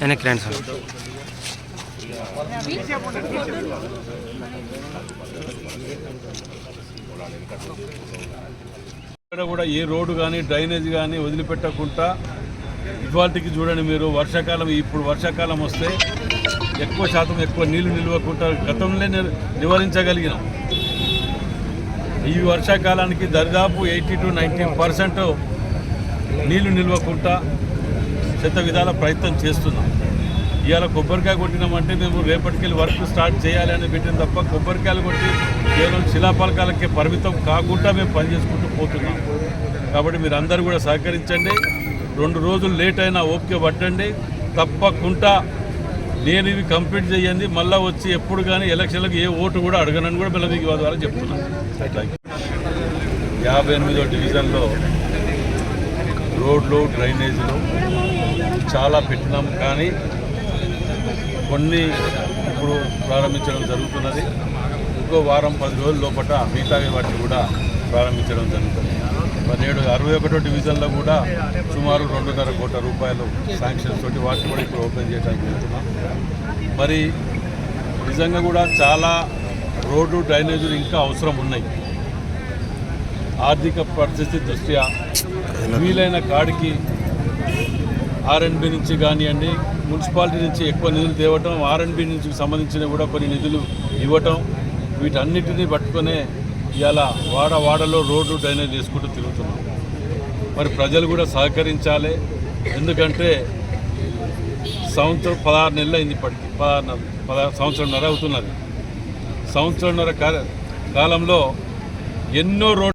వెనక్కి రండి సార్. ఇక్కడ కూడా ఏ రోడ్డు కానీ డ్రైనేజ్ కానీ వదిలిపెట్టకుండా ఇవాళకి చూడండి మీరు. వర్షాకాలం ఇప్పుడు వర్షాకాలం వస్తే ఎక్కువ శాతం ఎక్కువ నీళ్ళు నిల్వకుండా గతంలో ని- నివారించగలిగినాం. ఈ వర్షాకాలానికి దరిదాపు ఎయిటీ టు నైంటీ పర్సెంట్ నీళ్ళు నిల్వకుండా శత విధాల ప్రయత్నం చేస్తున్నాం. ఇవాళ కొబ్బరికాయ కొట్టినామంటే మేము రేపటికెళ్ళి వర్క్ స్టార్ట్ చేయాలి అని పెట్టిన తప్ప కొబ్బరికాయలు కొట్టి కేవలం శిలాపలకాలకే పరిమితం కాకుండా మేము పనిచేసుకుంటూ పోతున్నాం. కాబట్టి మీరు అందరూ కూడా సహకరించండి. రెండు రోజులు లేట్ అయినా ఓపిక పట్టండి. తప్పకుండా నేను ఇవి కంప్లీట్ చేయండి మళ్ళీ వచ్చి ఎప్పుడు కానీ ఎలక్షన్లకు ఏ ఓటు కూడా అడగనని కూడా పిల్లలకి ద్వారా చెప్తున్నాను. యాభై ఎనిమిదో డివిజన్లో రోడ్లు డ్రైనేజీలు చాలా పెట్టినాం కానీ కొన్ని ఇప్పుడు ప్రారంభించడం జరుగుతున్నది. ఇంకో వారం పది రోజుల లోపల మిగతా వాటిని కూడా ప్రారంభించడం జరుగుతుంది. పదిహేడు అరవై ఒకటో డివిజన్లో కూడా సుమారు రెండున్నర కోట్ల రూపాయలు శాంక్షన్స్ తోటి వాటిని కూడా ఇప్పుడు ఓపెన్ చేయడానికి వెళ్తున్నాం. మరి నిజంగా కూడా చాలా రోడ్డు డ్రైనేజీలు ఇంకా అవసరం ఉన్నాయి. ఆర్థిక పరిస్థితి దృష్ట్యా వీలైన కాడికి ఆర్ఎన్బి నుంచి కానివ్వండి మున్సిపాలిటీ నుంచి ఎక్కువ నిధులు తేవటం ఆర్ఎన్బి నుంచి సంబంధించిన కూడా కొన్ని నిధులు ఇవ్వటం వీటన్నిటిని పట్టుకునే ఇలా వాడ వాడలో రోడ్డు డ్రైనేజ్ చేసుకుంటూ తిరుగుతున్నాం. మరి ప్రజలు కూడా సహకరించాలి. ఎందుకంటే సంవత్సరం పదహారు నెలలు అయింది ఇప్పటికి. పదహారు పదహారు సంవత్సరంన్నర అవుతున్నది. సంవత్సరంన్నర కాలంలో ఎన్నో రోడ్లు